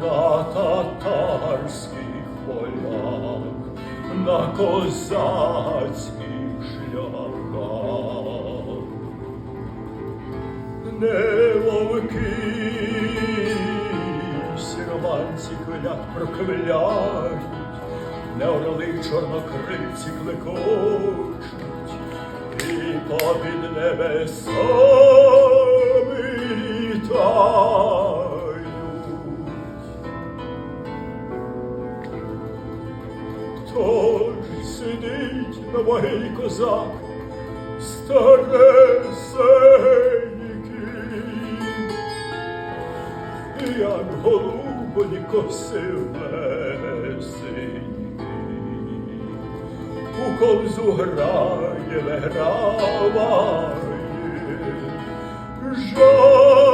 на татарських полях, на козацьких шляхах, не вовки сірванці клять проклять, не орли чорнокривці клекочуть, і попід небесом літають. Хто ж сидить на могилі козак, старесенький, як голубоні косив синький. У ковзу грає, виграває, жалібно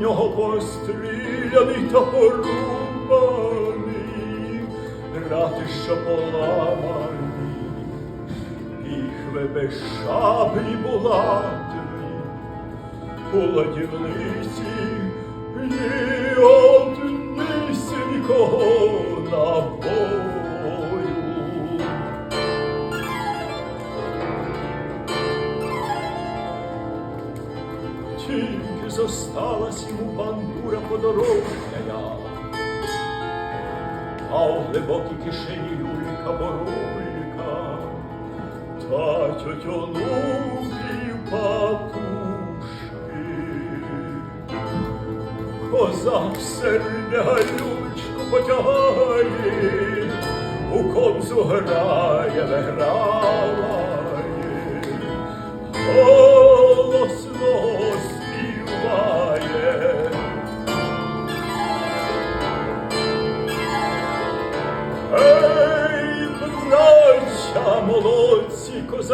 нього постріляний та порубаний, ратища поламані, їх вебе шаблі булатні, у ладівниці Тільки зосталась йому бандура подорожня, а у глибокій кишені люлька борулька, та тютюнуки патушки. Козак серня люльчку потягає, у кобзу грає, виграває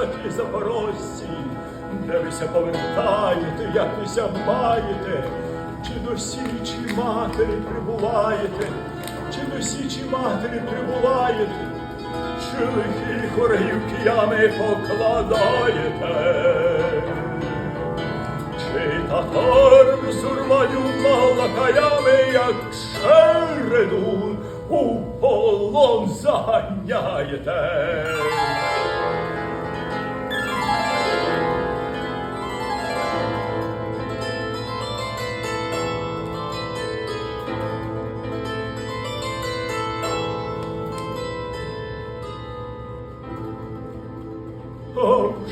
козаки запорожці, де вися повертаєте, як вися маєте, чи до січі матері прибуваєте, чи до січі матері прибуваєте, чи лихі хоргівки ями покладаєте, чи татар сурмаю малакаями, як череду у полон заганяєте.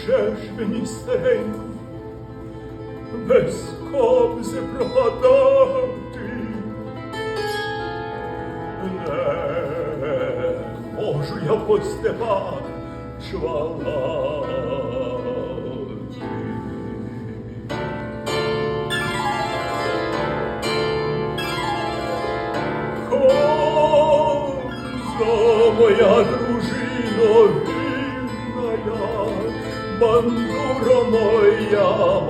А вже ж мені старенько, без кобзи пропадати. Не можу я по степах. Коза моя дружина бандура моя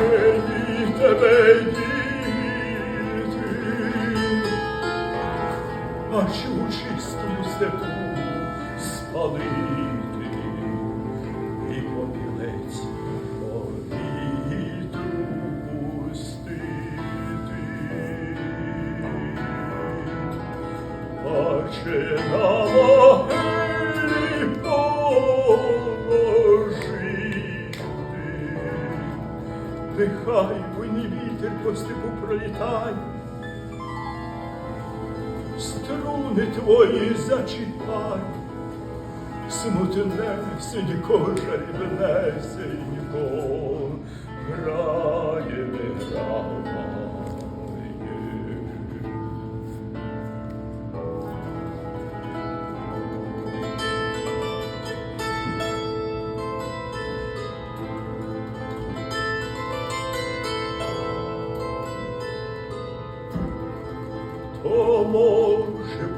мені тебе діти? аж у чистому степу спалити Паче на нехай буйний вітер по степу пролітає, струни твої зачіпай, смутнесенько, жалібнесенько, грає, виграває.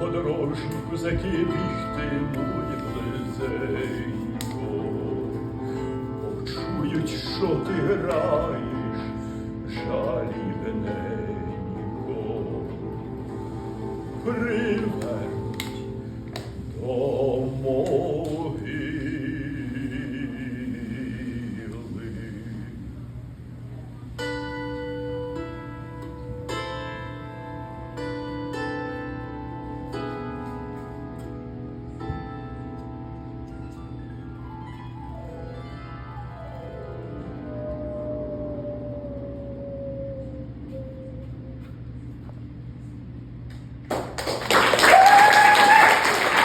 подорожні козаки бігтимуть близенько, почують, що ти граєш, жалібененько. Привер